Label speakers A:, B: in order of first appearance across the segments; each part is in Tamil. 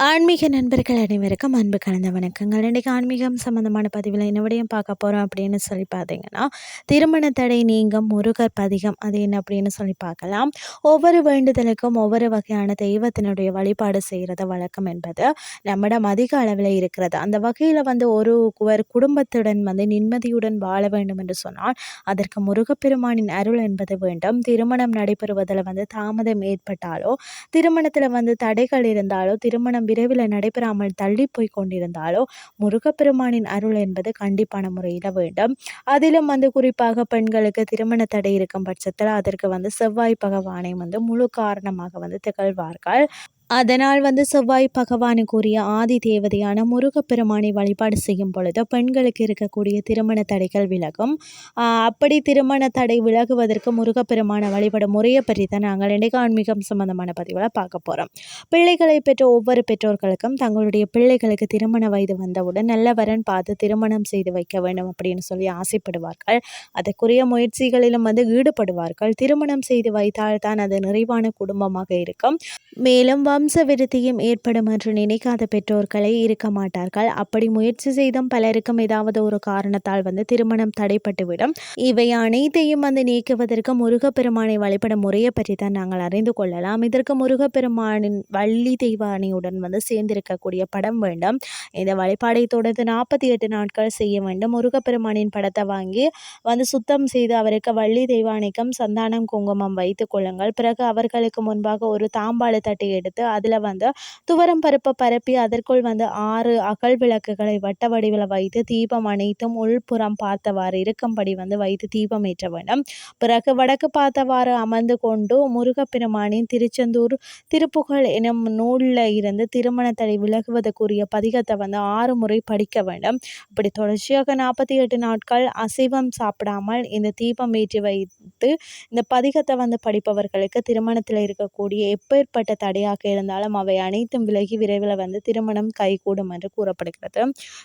A: ஆன்மீக நண்பர்கள் அனைவருக்கும் அன்பு கலந்த வணக்கங்கள். இன்றைக்கி ஆன்மீகம் சம்மந்தமான பதிவில் என்ன விடையும் பார்க்க போகிறோம் அப்படின்னு சொல்லி பார்த்தீங்கன்னா திருமண தடை நீங்கும் முருகர் பதிகம். அது என்ன அப்படின்னு சொல்லி பார்க்கலாம். ஒவ்வொரு வேண்டுதலுக்கும் ஒவ்வொரு வகையான தெய்வத்தினுடைய வழிபாடு செய்கிறது வழக்கம் என்பது நம்மிடம் அதிக அளவில் இருக்கிறது. அந்த வகையில் வந்து ஒரு ஒரு குடும்பத்துடன் வந்து நிம்மதியுடன் வாழ வேண்டும் என்று சொன்னால் அதற்கு முருகப்பெருமானின் அருள் என்பது வேண்டும். திருமணம் நடைபெறுவதில் வந்து தாமதம் ஏற்பட்டாலோ திருமணத்தில் வந்து தடைகள் இருந்தாலோ திருமணம் விரைவில் நடைபெறாமல் தள்ளி போய் கொண்டிருந்தாலோ முருகப்பெருமானின் அருள் என்பது கண்டிப்பான முறையில் வேண்டும். அதிலும் வந்து குறிப்பாக பெண்களுக்கு திருமண தடை இருக்கும் பட்சத்தில் அதற்கு வந்து செவ்வாய் பகவானை வந்து முழு காரணமாக வந்து திகழ்வார்கள். அதனால் வந்து செவ்வாய் பகவானுக்குரிய ஆதி தேவதையான முருகப்பெருமானை வழிபாடு செய்யும் பொழுது பெண்களுக்கு இருக்கக்கூடிய திருமண தடைகள் விலகும். அப்படி திருமண தடை விலகுவதற்கு முருகப்பெருமானை வழிபடும் முறையை பற்றி தான் நாங்கள் இன்றைக்கு ஆன்மீகம் சம்பந்தமான பதிவில் பார்க்க போகிறோம் பிள்ளைகளை பெற்ற ஒவ்வொரு பெற்றோர்களுக்கும் தங்களுடைய பிள்ளைகளுக்கு திருமண வயது வந்தவுடன் நல்ல வரன் பார்த்து திருமணம் செய்து வைக்க வேண்டும் அப்படின்னு சொல்லி ஆசைப்படுவார்கள். அதற்குரிய முயற்சிகளிலும் வந்து ஈடுபடுவார்கள். திருமணம் செய்து வைத்தால் தான் அது நிறைவான குடும்பமாக இருக்கும். மேலும் வம்ச விருத்தியும் ஏற்படும் என்று நினைக்காத பெற்றோர்களை இருக்க மாட்டார்கள். அப்படி முயற்சி செய்தும் பலருக்கும் ஏதாவது ஒரு காரணத்தால் வந்து திருமணம் தடைப்பட்டுவிடும் இவை அனைத்தையும் வந்து நீக்குவதற்கு முருகப்பெருமானை வழிபடும் முறையை பற்றி தான் நாங்கள் அறிந்து கொள்ளலாம். இதற்கு முருகப்பெருமானின் வள்ளி தெய்வானியுடன் வந்து சேர்ந்திருக்கக்கூடிய படம் வேண்டும். இந்த வழிபாடை தொடர்ந்து நாற்பத்தி எட்டு நாட்கள் செய்ய வேண்டும். முருகப்பெருமானின் படத்தை வாங்கி வந்து சுத்தம் செய்து அவருக்கு வள்ளி தெய்வானைக்கும் சந்தானம் குங்குமம் வைத்துக் கொள்ளுங்கள். பிறகு அவர்களுக்கு முன்பாக ஒரு தாம்பாள தட்டை எடுத்து அதில் வந்து துவரம் பருப்பை பரப்பி அதற்குள் வந்து ஆறு அகல் விளக்குகளை வட்ட வடிவில் வைத்து தீபம் அனைத்தும் உள்புறம் பார்த்தவாறு இருக்கும்படி வந்து வைத்து தீபம் ஏற்ற வேண்டும். பிறகு வடக்கு பார்த்தவாறு அமர்ந்து கொண்டு முருகப்பெருமானின் திருச்செந்தூர் திருப்புகழ் எனும் நூலில் இருந்து திருமணத்தடை விலகுவதற்குரிய பதிகத்தை வந்து ஆறு முறை படிக்க வேண்டும். இப்படி தொடர்ச்சியாக நாற்பத்தி எட்டு நாட்கள் அசைவம் சாப்பிடாமல் இந்த தீபம் ஏற்றி வைத்து இந்த பதிகத்தை வந்து படிப்பவர்களுக்கு திருமணத்தில் இருக்கக்கூடிய எப்பேற்பட்ட தடையாக இருந்தாலும் அவை அனைத்தும் விலகி விரைவில் வந்து திருமணம் கைகூடும் என்று கூறப்படுகிறது.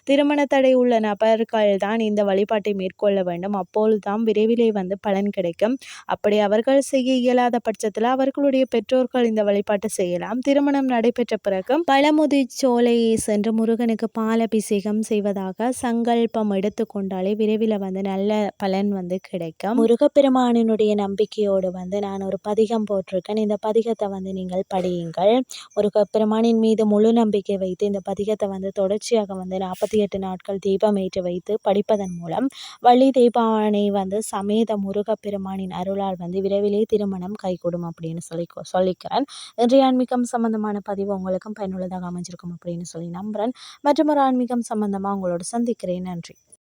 A: திருமண தடை உள்ள நபர்கள் தான் இந்த வழிபாட்டை மேற்கொள்ள வேண்டும். அப்பொழுதுதான் விரைவிலே வந்து பலன் கிடைக்கும். அப்படி அவர்கள் செய்ய இயலாத பட்சத்தில் அவர்களுடைய பெற்றோர்கள் இந்த வழிபாட்டை செய்யலாம். திருமணம் நடைபெற்ற பிறகு பழமுதி சோலையை சென்று முருகனுக்கு பால் அபிஷேகம் செய்வதாக சங்கல்பம் எடுத்துக்கொண்டாலே விரைவில் வந்து நல்ல பலன் வந்து கிடைக்கும். முருகப்பெருமானினுடைய நம்பிக்கையோடு வந்து நான் ஒரு பதிகம் போட்டிருக்கேன். இந்த பதிகத்தை வந்து நீங்கள் படியுங்கள். ஒரு பெருமானின் மீது முழு நம்பிக்கை வைத்து இந்த பதிகத்தை வந்து தொடர்ச்சியாக வந்து நாற்பத்தி எட்டு நாட்கள் தீபம் ஏற்றி வைத்து படிப்பதன் மூலம் வள்ளி தீபாவளி வந்து சமேத முருகப்பெருமானின் அருளால் வந்து விரைவிலே திருமணம் கைகூடும் அப்படின்னு சொல்லி சொல்லிக்கிறேன். இன்றைய ஆன்மீகம் சம்பந்தமான பதிவு உங்களுக்கும் பயனுள்ளதாக அமைஞ்சிருக்கும் அப்படின்னு சொல்லி நம்புகிறேன் மற்றும் ஒரு ஆன்மீகம் சம்பந்தமாக உங்களோட சந்திக்கிறேன். நன்றி.